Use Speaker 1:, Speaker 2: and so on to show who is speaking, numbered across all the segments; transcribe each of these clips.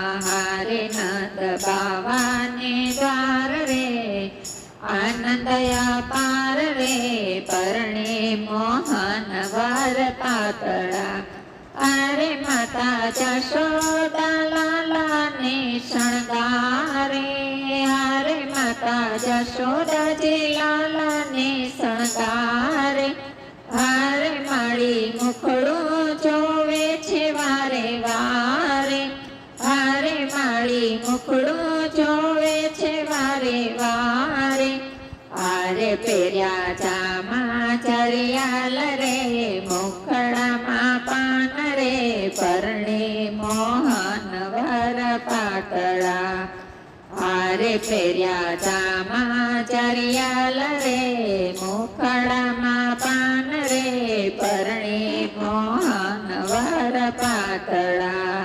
Speaker 1: હારે નંદ બાવાને દ્વાર રે આનંદયા પાર રે પરણે મોહન વાર પાતળા અરે માતા જશોદા લાલાને શણગારે અરે માતા જશોદા જે શણગારે વારે વારે આરે પેર્યા ચામા ચરિયાલ રે મુખડામાં પાન રે પરણે મોહન વર પાતળા આરે પેર્યા ચામા ચરિયાલ રે મુખડામાં પાન રે પરણે મોહન વર પાતળા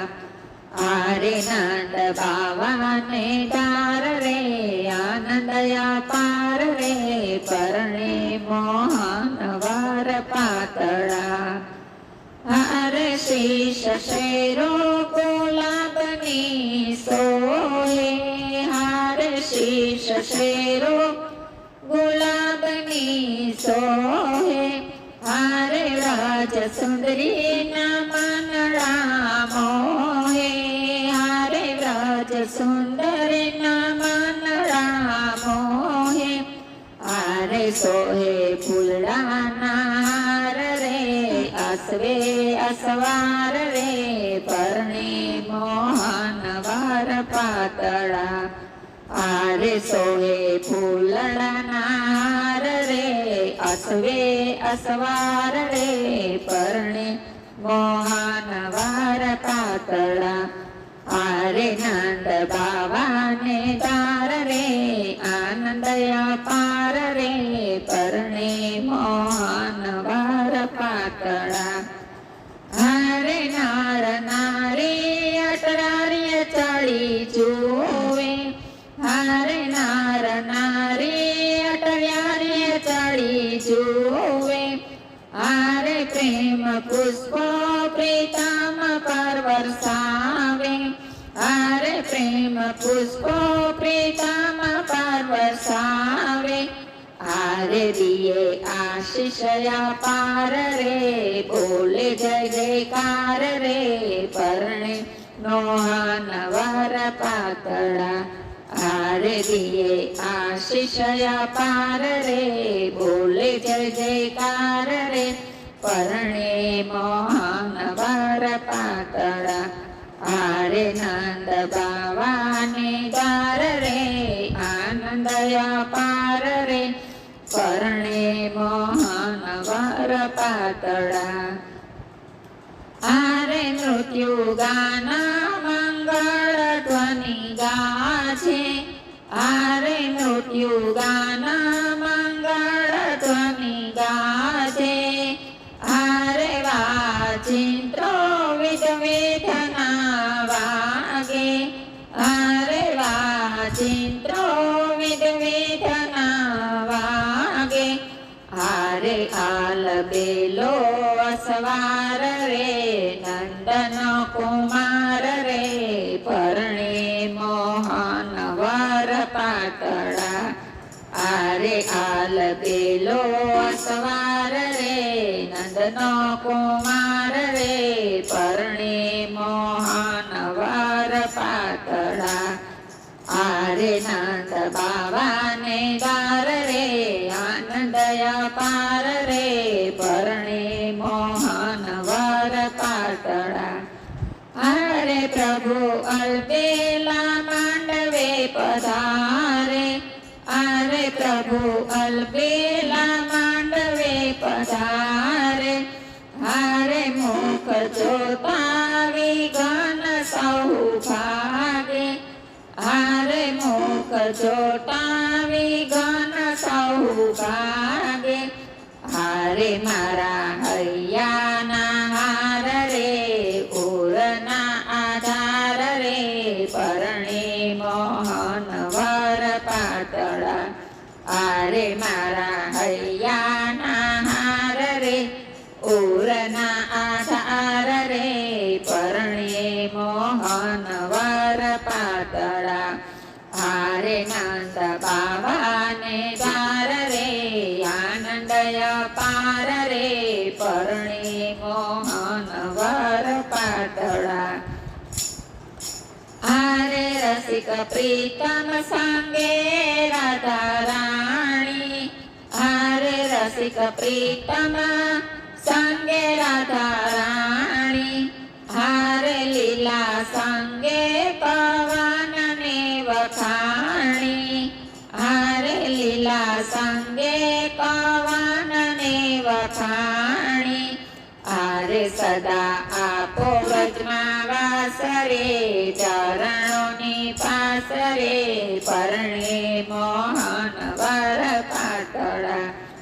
Speaker 1: આરે નંદ બાવાને રે આનંદયા પાર રે પરણે મોહન વાર પાતળા હર શીશ શેરો ગુલાબની સોહે હરે શીશ શેરો ગુલાબની સોહે હારે રાજ સુંદરી ના માનડા મોહે હારે રાજ સુંદરી અસવે અસવાર રે પરણે મોહન વાર પાતળા આરે સોહે ફૂલડાના હાર રે અસવે અસવાર રે પરણે મોહન વાર પાતળા આરે નંદ બાવાને જુએ હરે પ્રેમ પુષ્પો પ્રીતમ પર વરસાવે હરે પ્રેમ પુષ્પો પ્રીતમ પર વરસાવે આરે દિયે આશિષયા પાર રે, બોલે જય જયકાર રે. પરણે નોહાન વર પાતળા આરે દિયે આશિષયા પાર રે, બોલે જય જયકાર રે. પરણે મોહન બાર પાતળા આરે નંદ બાવાને ગાર રે આનંદયા પાર રે. પરણે મોહન વર પાતળા આરે મૃત્યુ ગાના મંગળ ધ્વનિ ગાછે વાચિંત્રો વિધ વેદના વાગે હારે આલ બેલો અસવાર રે નંદન કુમાર રે પરણે મોહન વર પાતળા આરે આલ બેલો અસવાર રે નંદન કુમાર આરે શાંત બાવાને ગાર રે આનંદયા પાર રે પરણે મોહન વર પાતળા હરે પ્રભુ અલ્પેલા માંડવે પધારે આરે પ્રભુ અલ્પેલા જોતા વિઘન સૌ ભાગે હારે મારા હૈયાના હાર રે ઓરના આધાર રે. પરણે મોહન વર પાતળા આરે મારા હૈયાના હાર રે ઓરના આધાર રે. પરણે પાર રે પરણી મોહન વર પાતળા આરે રસિક પ્રીતમ સાંગે રાધા રાણી આરે રસિક પ્રીતમ સાંગે રાધા રાણી હારે લીલા સાંગે પવન ને વખાણી સદા આપો વ્રજમાં વાસરે ચરણોની પાસરે પરણે મોહન